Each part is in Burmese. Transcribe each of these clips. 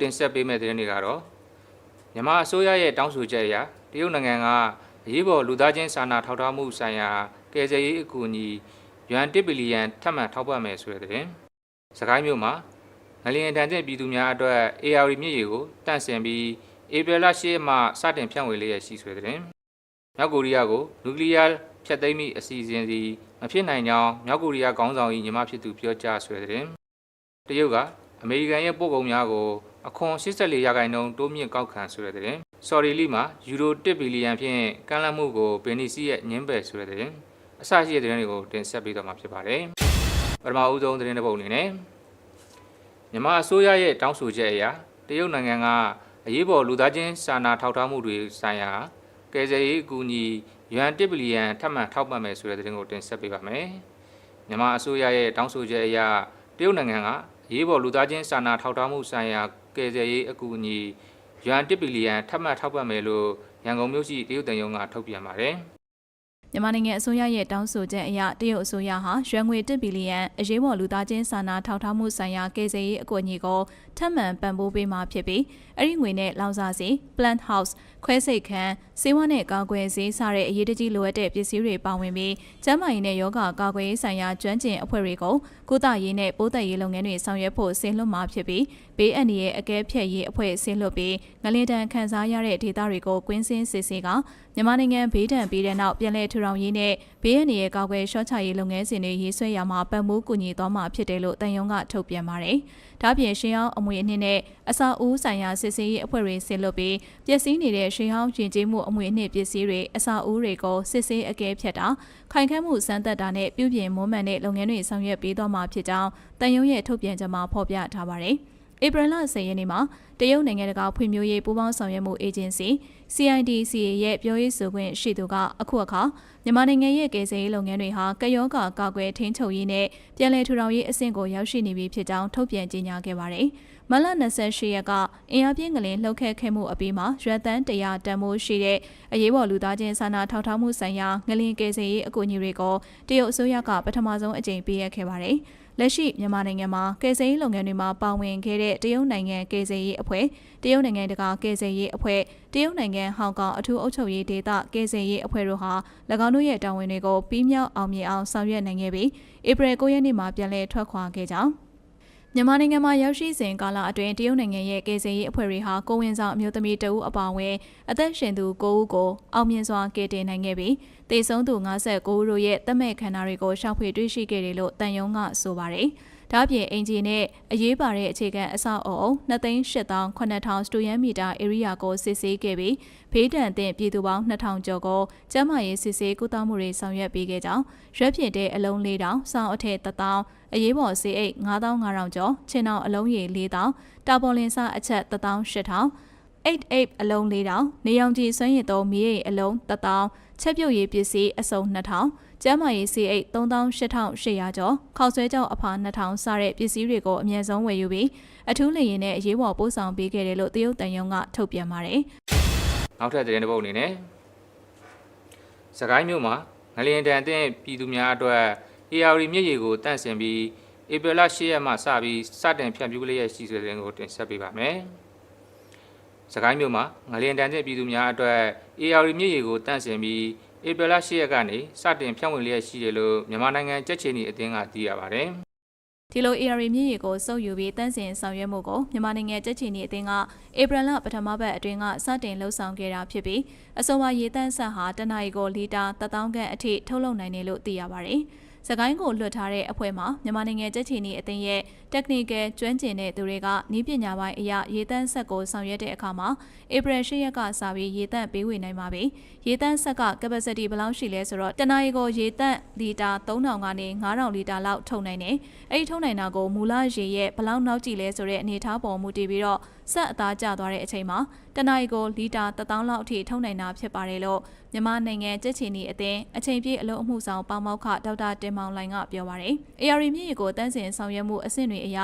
တင်ဆက်ပေးမယ့်သတင်းတွေကတော့မြန်မာအစိုးရရဲ့တောင်းဆိုချက်အရတရုတ်နိုင်ငံကအရေးပေါ်လူသားချင်းစာနာထောက်ထားမှုဆိုင်ရာကယ်ဆယ်ရေးအကူအညီယွမ်1ဘီလီယံထပ်မံထောက်ပံ့မယ်ဆိုတဲ့သတင်းစကိုင်းမြို့မှာငလျင်တန်တဲ့ပြည်သူများအတွက် AR မြစ်ရေကိုတန့်စင်ပြီးဧပြီလ10ရက်မှစတင်ဖြန့်ဝေလျက်ရှိဆိုတဲ့သတင်းမြောက်ကိုရီးယားကိုနျူကလ িয়ার ဖျက်သိမ်းမိအစီအစဉ်စီမဖြစ်နိုင်ကြောင်းမြောက်ကိုရီးယားခေါင်းဆောင်၏ညီမဖြစ်သူပြောကြားဆိုတဲ့သတင်းတရုတ်ကအမေရိကန်ရဲ့ပို့ကုန်များကို အခွန်84ရာခိုင်နှုန်းတိုးမြင့်ကောက်ခံဆိုတဲ့သတင်းဆော်ရီလီမှာယူရို1ဘီလီယံဖြင့်ကမ်းလှမ်းမှုကိုဘယ်နီစီရဲ့ညင်းပယ်ဆိုတဲ့သတင်းအစရှိတဲ့သတင်းတွေကိုတင်ဆက်ပေးတော့မှာဖြစ်ပါတယ်ပထမဦးဆုံးသတင်းတစ်ပုဒ်အနေနဲ့မြန်မာအစိုးရရဲ့တောင်းဆိုချက်အရတရုတ်နိုင်ငံကအရေးပေါ်လူသားချင်းစာနာထောက်ထားမှုတွေဆိုင်ရာကယ်ဆယ်ရေးအကူအညီယွမ်1ဘီလီယံထပ်မံထောက်ပံ့မယ်ဆိုတဲ့သတင်းကိုတင်ဆက်ပေးပါမယ်မြန်မာအစိုးရရဲ့တောင်းဆိုချက်အရတရုတ်နိုင်ငံကအ ရေးပေါ်လူသားချင်းစာနာထောက်ထားမှုဆိုင်ရာကယ်ဆယ်ရေးအကူအညီယွမ်1ဘီလီယံထပ်မံထောက်ပံ့မယ်လို့ရန်ကုန်မြို့ရှိတရုတ်တန်ယုံကထုတ်ပြန်ပါတယ် မြန်မာနိုင်ငံအစိုးရရဲ့တောင်းဆိုချက်အရတရုတ်အစိုးရဟာရွှေငွေ1ဘီလီယံအရေးပေါ်လူသားချင်းစာနာထောက်ထားမှုဆိုင်ရာကယ်ဆယ်ရေးအကူအညီကိုထပ်မံပံ့ပိုးပေးမှာဖြစ်ပြီးအဲ့ဒီငွေနဲ့လောင်စာဆီ plant house ခွဲစိတ်ခန်းစေဝါနဲ့ကာကွယ်ဆေးစတဲ့အရေးတကြီးလိုအပ်တဲ့ပစ္စည်းတွေပါဝင်ပြီးကျန်းမာရေးနဲ့ယောဂကာကွယ်ရေးဆိုင်ရာကျွမ်းကျင်အဖွဲ့တွေကိုကုသရေးနဲ့ပိုးသက်ရေးလုပ်ငန်းတွေဆောင်ရွက်ဖို့ဆင်လွှတ်မှာဖြစ်ပြီး ဘေးအန္တရာယ်အကဲဖြတ်ရေးအဖွဲ့ဆင်လွှတ်ပြီးငလင်တန်ခန်းစားရတဲ့ဒေသတွေကိုကွင်းစင်းစစ်ဆေးကမြန်မာနိုင်ငံဘေးဒဏ်ပြီးတဲ့နောက်ပြည်내ထူထောင်ရေးနဲ့ဘေးအန္တရာယ်ကာကွယ်ရှော့ချရေးလုပ်ငန်းစဉ်တွေရေးဆွဲရမှာပတ်မိုးကူညီသွားမှာဖြစ်တယ်လို့တန်ယုံကထုတ်ပြန်ပါတယ်။ဒါ့ပြင်ရှင်းအောင်အမွေအနှစ်နဲ့အစာအုပ်ဆိုင်ရာစစ်ဆေးရေးအဖွဲ့တွေဆင်လွှတ်ပြီးပျက်စီးနေတဲ့ရှင်းအောင်ယဉ်ကျေးမှုအမွေအနှစ်ပစ္စည်းတွေအစာအုပ်တွေကိုစစ်ဆေးအကဲဖြတ်တာခိုင်ခန့်မှုစမ်းသပ်တာနဲ့ပြုပြင်မွမ်းမံတဲ့လုပ်ငန်းတွေဆောင်ရွက်ပေးသွားမှာဖြစ်ကြောင်းတန်ယုံရဲ့ထုတ်ပြန်ချက်မှာဖော်ပြထားပါတယ်။ ဧပြီလ10ရက်နေ့မှာတရုတ်နိုင်ငံတကာဖွံ့ဖြိုးရေးပူးပေါင်းဆောင်ရွက်မှုအေဂျင်စီ CIDCA ရဲ့ပြောရေးဆိုခွင့်ရှိသူကအခုအခါမြန်မာနိုင်ငံရဲ့ကယ်ဆယ်ရေးလုပ်ငန်းတွေဟာကယောဂါကာကွယ်ထိန်းချုပ်ရေးနဲ့ပြည်내ထူထောင်ရေးအဆင့်ကိုရောက်ရှိနေပြီဖြစ်ကြောင်းထုတ်ပြန်ကြေညာခဲ့ပါတယ်။မလ28ရက်ကအင်အားပြင်းကလေးလှုပ်ခတ်ခဲ့မှုအပြီးမှာရွက်တန်း100တန်မိုးရှိတဲ့အရေးပေါ်လူသားချင်းစာနာထောက်ထားမှုဆိုင်ရာငလင်ကယ်ဆယ်ရေးအကူအညီတွေကိုတရုတ်အစိုးရကပထမဆုံးအကြိမ်ပေးအပ်ခဲ့ပါတယ်။ လက်ရှိမြန်မာနိုင်ငံမှာကယ်ဆယ်ရေးလုပ်ငန်းတွေမှာပါဝင်ခဲ့တဲ့တရုတ်နိုင်ငံကယ်ဆယ်ရေးအဖွဲ့တရုတ်နိုင်ငံတကာကယ်ဆယ်ရေးအဖွဲ့တရုတ်နိုင်ငံဟောင်ကောင်အထူးအုပ်ချုပ်ရေးဒေသကယ်ဆယ်ရေးအဖွဲ့တို့ဟာ၎င်းတို့ရဲ့တာဝန်တွေကိုပြီးမြောက်အောင်မြင်အောင်ဆောင်ရွက်နိုင်ခဲ့ပြီးဧပြီ9ရက်နေ့မှာပြန်လည်ထွက်ခွာခဲ့ကြောင်း မြန်မာနိုင်ငံမှာရောက်ရှိစဉ်ကာလအတွင်းတရုတ်နိုင်ငံရဲ့ကယ်ဆယ်ရေးအဖွဲ့တွေဟာကိုဝင်ဆောင်အမျိုးသမီးတဦးအပါအဝင်အသက်ရှင်သူ9ဦးကိုအောင်မြင်စွာကယ်တင်နိုင်ခဲ့ပြီးတေဆုံးသူ59ဦးတို့ရဲ့တက်မဲ့ခန္ဓာတွေကိုရှောက်ဖွေတွေ့ရှိခဲ့တယ်လို့တန်ယုံကဆိုပါတယ်။ ဒါ့အပြင်အင်ဂျီနဲ့အရေးပါတဲ့အခြေခံအဆောက်အအုံ2,800,000စတူယန်မီတာဧရိယာကိုစစ်ဆေးခဲ့ပြီးဘေးဒဏ်သင့်ပြည်သူပေါင်း2,000ကျော်ကိုကျန်းမာရေးစစ်ဆေးကုသမှုတွေဆောင်ရွက်ပေးခဲ့ကြောင်းရွက်ဖြစ်တဲ့အလုံး၄000စောင်းအထက်1000အရေးပေါ်ဆေးအိတ်9500ကျော်ချင်းအောင်အလုံးရည်4000တာပေါ်လင်စအချက်18000 88အလုံး4000နေရောင်ခြည်စွမ်းရည်သုံးမီးရိပ်အလုံး1000ချက်ပြုတ်ရေးပစ္စည်းအစုံ2000 ကျန်းမာရေးစီအိတ်38,800ကျော်ခောက်ဆွဲကြောက်အဖာ2000စတဲ့ပစ္စည်းတွေကိုအမြဲဆုံးဝယ်ယူပြီးအထူးလေရင်နဲ့အရေးပေါ်ပို့ဆောင်ပေးခဲ့တယ်လို့တရုတ်တန်ယုံကထုတ်ပြန်ပါတယ်။နောက်ထပ်သတင်းတစ်ပုဒ်အနေနဲ့စကိုင်းမြို့မှာငလျင်တန်တဲ့ပြည်သူများအတွက် AR မြစ်ရေကိုတန့်စင်ပြီးဧပြီလ10ရက်မှစပြီးစတင်ဖြန့်ဖြူးလျက်ရှိတဲ့သတင်းကိုတင်ဆက်ပေးပါမယ်။စကိုင်းမြို့မှာငလျင်တန်တဲ့ပြည်သူများအတွက် AR မြစ်ရေကိုတန့်စင်ပြီး ဧပြီလ10ရက်ကနေစတင်ဖြန့်ဝေလျက်ရှိတယ်လို့မြန်မာနိုင်ငံကြက်ချီနီအသင်းကသိရပါတယ်။ဒီလို AR မြင့်ရီကိုစုပ်ယူပြီးတန်းစင်ဆောင်ရွက်မှုကိုမြန်မာနိုင်ငံကြက်ချီနီအသင်းကဧပြီလပထမပတ်အတွင်းကစတင်လှုပ်ဆောင်ခဲ့တာဖြစ်ပြီးအဆိုပါရေတန်းဆက်ဟာတနအီကိုလီတာ1000ခန့်အထိထုတ်လုပ်နိုင်တယ်လို့သိရပါတယ်။စကိုင်းကိုလွှတ်ထားတဲ့အဖွဲ့မှာမြန်မာနိုင်ငံကြက်ချီနီအသင်းရဲ့ technical ကျွမ်းကျင်တဲ့သူတွေကဤပညာပိုင်းအရာရေတန်းဆက်ကိုဆောင်ရွက်တဲ့အခါမှာဧပြီ၈ရက်ကစပြီးရေတန်းပေးဝေနိုင်ပါပြီ။ရေတန်းဆက်က capacity ဘယ်လောက်ရှိလဲဆိုတော့တနအီကိုရေတန်းလီတာ3000ကနေ9000လီတာလောက်ထုတ်နိုင်တယ်။အဲဒီထုတ်နိုင်တာကိုမူလရေရဲ့ဘယ်လောက်နောက်ကြည့်လဲဆိုတဲ့အနေအထားပေါ်မူတည်ပြီးတော့ဆက်အသားကျသွားတဲ့အချိန်မှာတနအီကိုလီတာ1000လောက်အထိထုတ်နိုင်တာဖြစ်ပါတယ်လို့မြန်မာနိုင်ငံကြက်ချီနီအသင်းအချိန်ပြည့်အလုံးအမှုဆောင်ပေါမောက်ခဒေါက်တာတင်မောင်လိုင်ကပြောပါရယ်။ AR မြင့်ရီကိုတန်းစင်ဆောင်ရွက်မှုအဆင့်တွေအရ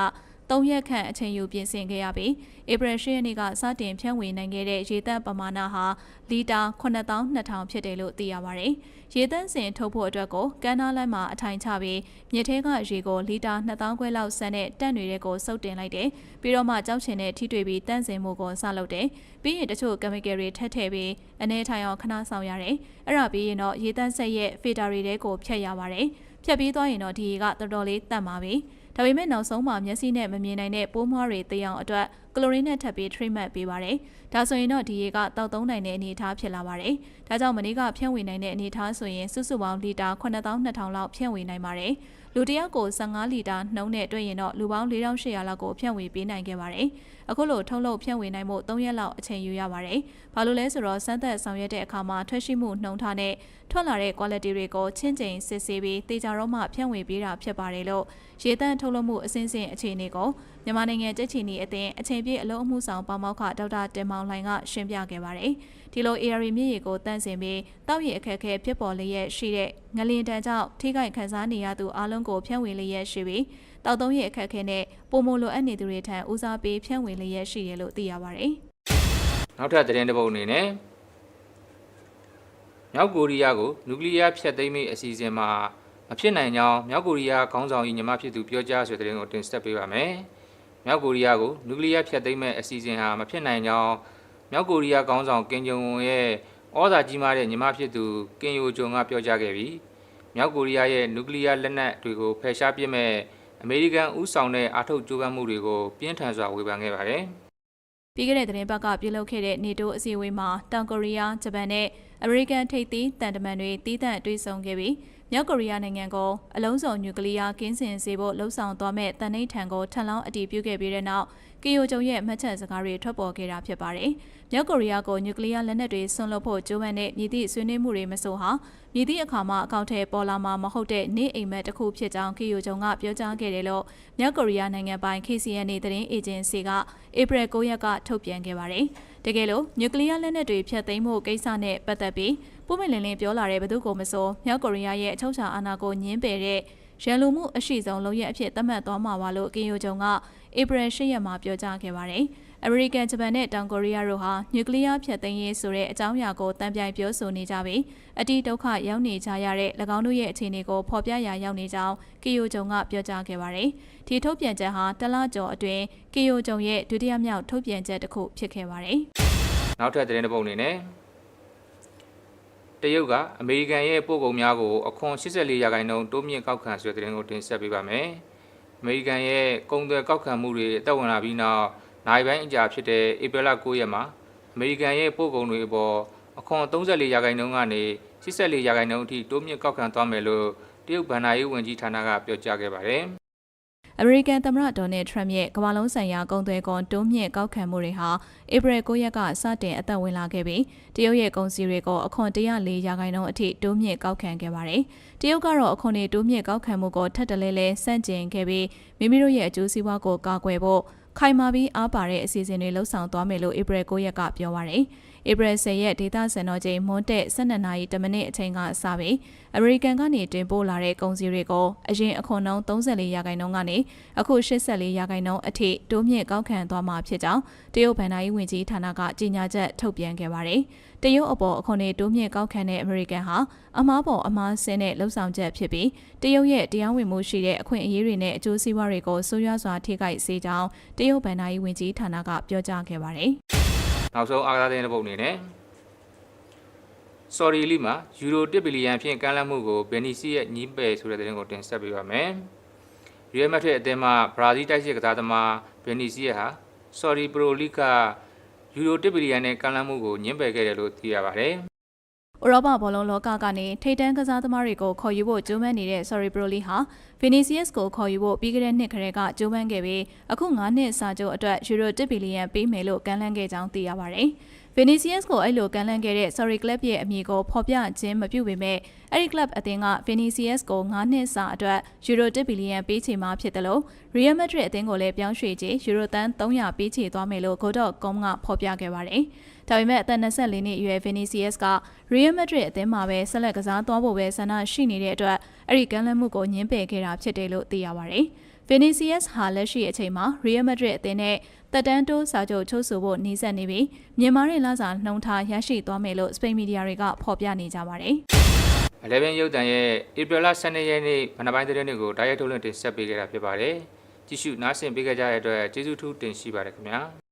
3ရက်ခန့်အချိန်ယူပြင်ဆင်ခဲ့ရပြီးဧပြီ10ရက်နေ့ကစတင်ဖြန့်ဝေနိုင်ခဲ့တဲ့ရေတပ်ပမာဏဟာလီတာ9200ဖြစ်တယ်လို့သိရပါတယ်။ရေတပ်စင်ထုတ်ဖို့အတွက်ကိုကမ်းနားလမ်းမှာအထိုင်ချပြီးမြစ်ထဲကရေကိုလီတာ2000ခွဲလောက်ဆန်တဲ့တန့်တွေကိုစုပ်တင်လိုက်တယ်။ပြီးတော့မှကြောက်ချင်တဲ့ထိတွေ့ပြီးတန့်စင်မှုကိုစလုပ်တယ်။ပြီးရင်တချို့ကင်မီကယ်တွေထပ်ထည့်ပြီးအနေထိုင်အောင်ခဏဆောင်ရတယ်။အဲ့ဒါပြီးရင်တော့ရေတပ်ဆက်ရဲ့ဖီတာတွေတဲကိုဖြတ်ရပါတယ်။ဖြတ်ပြီးသွားရင်တော့ဒီရေကတော်တော်လေးတန့်ပါပြီ။ ဒါပေမဲ့နောက်ဆုံးမှာမျက်စိနဲ့မမြင်နိုင်တဲ့ပိုးမွှားတွေတေးအောင်အတွက်ကလိုရင်းနဲ့ထပ်ပြီး treatment ပေးပါတယ်။ဒါဆိုရင်တော့ဒီရေကတောက်သုံးနိုင်တဲ့အနေအထားဖြစ်လာပါတယ်။ဒါကြောင့်မနေ့ကဖြန့်ဝေနိုင်တဲ့အနေအထားဆိုရင်စုစုပေါင်းလီတာ9200လောက်ဖြန့်ဝေနိုင်ပါတယ်။လူတစ်ယောက်ကို15လီတာနှုန်းနဲ့တွေ့ရင်တော့လူပေါင်း4800လောက်ကိုဖြန့်ဝေပေးနိုင်ခဲ့ပါတယ်။အခုလိုထုံးလို့ဖြန့်ဝေနိုင်မှု3ရက်လောက်အချိန်ယူရပါတယ်။ဘာလို့လဲဆိုတော့စမ်းသပ်ဆောင်ရွက်တဲ့အခါမှာထွက်ရှိမှုနှုန်းထားနဲ့ထွက်လာတဲ့ quality တွေကိုချင်းချင်းစစ်ဆေးပြီးတေချာတော့မှဖြန့်ဝေပေးတာဖြစ်ပါတယ်လို့ရေတန့်ထုတ်လုပ်မှုအစဉ်စဉ်အခြေအနေကိုမြန်မာနိုင်ငံကြက်ချီနီအသင်းအချိန်ပြည့်အလုံးအမှုဆောင်ပေါမောက်ခဒေါက်တာတင်မောင်လှိုင်ကရှင်းပြခဲ့ပါတယ်။ ဒီလို AR မြစ်ရေကိုတန့်စင်ပြီးတောက်ရည်အခက်အခဲဖြစ်ပေါ်လျက်ရှိတဲ့ငလင်တန်ကြောင့်ထိခိုက်ခံစားနေရသူအလုံးကိုဖြန့်ဝေလျက်ရှိပြီးတောက်သုံးရည်အခက်အခဲနဲ့ပုံမလိုအပ်နေသူတွေထံဦးစားပေးဖြန့်ဝေလျက်ရှိတယ်လို့သိရပါတယ်။ နောက်ထပ်သတင်းတစ်ပုဒ်အနေနဲ့မြောက်ကိုရီးယားကိုနျူကလ িয়ারဖျက်သိမ်းရေးအစီအစဉ်မှာမဖြစ်နိုင်ကြောင်းမြောက်ကိုရီးယားခေါင်းဆောင်၏ညီမဖြစ်သူပြောကြားဆိုတဲ့သတင်းကိုတင်ဆက်ပေးပါမယ်။မြောက်ကိုရီးယားကိုနျူကလ িয়ারဖျက်သိမ်းမဲ့အစီအစဉ်ဟာမဖြစ်နိုင်ကြောင်း မြောက်ကိုရီးယားခေါင်းဆောင်ကင်ဂျုံဝွန်ရဲ့ဩဇာကြီးမားတဲ့ညီမဖြစ်သူကင်ယိုဂျုံကပြောကြားခဲ့ပြီးမြောက်ကိုရီးယားရဲ့နျူကလ িয়ার လက်နက်တွေကိုဖယ်ရှားပစ်မဲ့အမေရိကန်ဥဆောင်တဲ့အာထုတ်ကြိုးပမ်းမှုတွေကိုပြင်းထန်စွာဝေဖန်ခဲ့ပါတယ်။ပြီးခဲ့တဲ့သတင်းပတ်ကပြုလုပ်ခဲ့တဲ့နေတိုးအစည်းအဝေးမှာတောင်ကိုရီးယားဂျပန်နဲ့အမေရိကန်ထိပ်သီးတန်တမန်တွေတီးသန့်တွေ့ဆုံခဲ့ပြီးမြောက်ကိုရီးယားနိုင်ငံကအလုံးစုံနျူကလ িয়ারကင်းစင်စေဖို့လှုံ့ဆော်သွားမဲ့တန်နှိတ်ထံကိုထပ်လောင်းအတည်ပြုခဲ့ပြီးတဲ့နောက်ကီယိုဂျုံရဲ့မှတ်ချက်စကားတွေထွက်ပေါ်ခဲ့တာဖြစ်ပါတယ်။မြောက်ကိုရီးယားကိုနျူကလ িয়ারလက်နက်တွေဆွန့်လွတ်ဖို့ကြိုးပမ်းတဲ့မြည်သည့်ဆွေးနွေးမှုတွေမဆိုဟာမြည်သည့်အခါမှာအကောင့်ထဲပေါ်လာမှာမဟုတ်တဲ့နေအိမ်မက်တစ်ခုဖြစ်ကြောင်းကီယိုဂျုံကပြောကြားခဲ့တယ်လို့မြောက်ကိုရီးယားနိုင်ငံပိုင် KCN သတင်းအေဂျင်စီကဧပြီ9ရက်ကထုတ်ပြန်ခဲ့ပါတယ်။ တကယ်လို့နျူကလ িয়ার လက်နက်တွေဖျက်သိမ်းမှုကိစ္စနဲ့ပတ်သက်ပြီးပုံမလင်းလင်းပြောလာတဲ့ဘသူကိုမဆိုမြောက်ကိုရီးယားရဲ့အချုပ်အခြာအာဏာကိုညှင်းပယ်တဲ့ရန်လိုမှုအရှိဆုံးလုံရဲ့အဖြစ်သတ်မှတ်သွားမှာပါလို့ကင်ယိုဂျုံက ဧပြီ10ရက်မှာပြောကြားခဲ့ပါတယ်။အမေရိကန်ဂျပန်နဲ့တောင်ကိုရီးယားတို့ဟာနျူကလ িয়ার ဖျက်သိမ်းရေးဆိုတဲ့အကြောင်းအရာကိုတံပြိုင်ပြောဆိုနေကြပြီးအတိဒုက္ခရောက်နေကြရတဲ့၎င်းတို့ရဲ့အခြေအနေကိုဖော်ပြရာရောက်နေကြောင်းကီယိုဂျုံကပြောကြားခဲ့ပါတယ်။ဒီထုတ်ပြန်ချက်ဟာတလကျော်အတွင်းကီယိုဂျုံရဲ့ဒုတိယမြောက်ထုတ်ပြန်ချက်တစ်ခုဖြစ်ခဲ့ပါတယ်။နောက်ထပ်သတင်းတစ်ပုဒ်အနေနဲ့တရုတ်ကအမေရိကန်ရဲ့ပို့ကုန်များကိုအခွန်84ရာခိုင်နှုန်းတိုးမြင့်ကောက်ခံဆိုတဲ့သတင်းကိုတင်ဆက်ပေးပါမယ်။အ မေရိကန်ရဲ့ကုန်သွယ်ကောက်ခံမှုတွေအသက်ဝင်လာပြီးနောက်နိုင်ပိုင်းအကြာဖြစ်တဲ့ဧပြီလ9ရက်မှာအမေရိကန်ရဲ့ပို့ကုန်တွေအပေါ်အခွန်34ရာခိုင်နှုန်းကနေ84ရာခိုင်နှုန်းအထိတိုးမြင့်ကောက်ခံသွားမယ်လို့တရုတ်ဗန်နာရေးဝန်ကြီးဌာနကပြောကြားခဲ့ပါတယ်။ အမေရိကန်သမ္မတဒေါ်နယ်ထရမ့်ရဲ့ကမ္ဘာလုံးဆိုင်ရာကုန်သွယ်ခွန်တိုးမြင့်ကောက်ခံမှုတွေဟာဧပြီ9ရက်ကစတင်အသက်ဝင်လာခဲ့ပြီးတရုတ်ရဲ့ကုန်စည်တွေကိုအခွန်104ရာခိုင်နှုန်းအထိတိုးမြင့်ကောက်ခံခဲ့ပါတယ်။တရုတ်ကတော့အခွန်တွေတိုးမြင့်ကောက်ခံမှုကိုထပ်တလဲလဲစန့်ကျင်ခဲ့ပြီးမိမိတို့ရဲ့အကျိုးစီးပွားကိုကာကွယ်ဖို့ခိုင်မာပြီးအားပါတဲ့အစီအစဉ်တွေလှုပ်ဆောင်သွားမယ်လို့ဧပြီ9ရက်ကပြောပါရယ်။ ဧပြီ10ရက်ဒေတာစံတော်ချိန်မွန်းတက်12နာရီ10မိနစ်အချိန်ကစပြီးအမေရိကန်ကနေတင်ပို့လာတဲ့ကုန်စည်တွေကိုအရင်အခွန်နှုန်း34ရာခိုင်နှုန်းကနေအခု84ရာခိုင်နှုန်းအထိတိုးမြင့်ကောက်ခံသွားမှာဖြစ်ကြောင်းတရုတ်ဗန်နာရေးဝန်ကြီးဌာနကကြေညာချက်ထုတ်ပြန်ခဲ့ပါတယ်။တရုတ်အပေါ်အခွန်တွေတိုးမြင့်ကောက်ခံတဲ့အမေရိကန်ဟာအမားပေါ်အမားဆင်းတဲ့လှုပ်ဆောင်ချက်ဖြစ်ပြီးတရုတ်ရဲ့တရားဝင်မှုရှိတဲ့အခွင့်အရေးတွေနဲ့အကျိုးစီးပွားတွေကိုဆိုးရွားစွာထိခိုက်စေကြောင်းတရုတ်ဗန်နာရေးဝန်ကြီးဌာနကပြောကြားခဲ့ပါတယ်။ နောက်ဆုံးအားကစားသတင်းတစ်ပုဒ်အနေနဲ့ဆော်ရီလီမှာယူရို1ဘီလီယံဖြင့်ကမ်းလှမ်းမှုကိုဘယ်နီစီရဲ့ညီးပယ်ဆိုတဲ့သတင်းကိုတင်ဆက်ပေးပါမယ်။ရီယယ်မက်ဒရစ်အသင်းမှဘရာဇီးတိုက်စစ်ကစားသမားဘယ်နီစီရဲ့ဟာဆော်ရီပရိုလီကယူရို1ဘီလီယံနဲ့ကမ်းလှမ်းမှုကိုညှင်းပယ်ခဲ့တယ်လို့သိရပါတယ်။ ဥရောပဘောလုံးလောကကနေထိပ်တန်းကစားသမားတွေကိုခေါ်ယူဖို့ကြိုးပမ်းနေတဲ့ Sorry Broly ဟာ Vinicius ကိုခေါ်ယူဖို့ပြီးခဲ့တဲ့နှစ်ခရဲကကြိုးပမ်းခဲ့ပြီးအခု9နှစ်စာချုပ်အတွက်ယူရို1ဘီလီယံပေးမယ်လို့ကမ်းလှမ်းခဲ့ကြောင်းသိရပါတယ်။ Vinicius ကိုအဲ့လိုကမ်းလှမ်းခဲ့တဲ့ Sorry Club ရဲ့အမည်ကိုဖော်ပြခြင်းမပြုပေမဲ့အဲ့ဒီ club အသင်းက Vinicius ကို9နှစ်စာအတွက်ယူရို1ဘီလီယံပေးချေမှာဖြစ်တယ်လို့ Real Madrid အသင်းကိုလည်းပြောင်းရွှေ့ချေယူရိုတန်300ပေးချေသွားမယ်လို့ Go.com ကဖော်ပြခဲ့ပါတယ်။ဒါပေမဲ့အသက်24နှစ်အရွယ် Vinicius က Real Madrid အသင်းမှာပဲဆက်လက်ကစားသွားဖို့ပဲဆန္ဒရှိနေတဲ့အတွက်အဲ့ဒီကမ်းလှမ်းမှုကိုညှင်းပယ်ခဲ့တာဖြစ်တယ်လို့သိရပါတယ်။ Vinicius ဟာလက်ရှိအချိန်မှာ Real Madrid အသင်းနဲ့တက်တန်းတိုးစာချုပ်ချုပ်ဆိုဖို့နှီးစပ်နေပြီးမြန်မာရဲ့လစာနှုံထားရရှိသွားမယ်လို့စပိန်မီဒီယာတွေကဖော်ပြနေကြပါတယ်။11ရုပ်တံရဲ့ဧပြီလ12ရက်နေ့မနက်ပိုင်းသတင်းတွေကိုဓာတ်ရိုက်ထုတ်လွှင့်တင်ဆက်ပေးခဲ့တာဖြစ်ပါတယ်ကြည့်ရှုနားဆင်ပေးကြတဲ့အတွက်ကျေးဇူးထူးတင်ရှိပါတယ်ခင်ဗျာ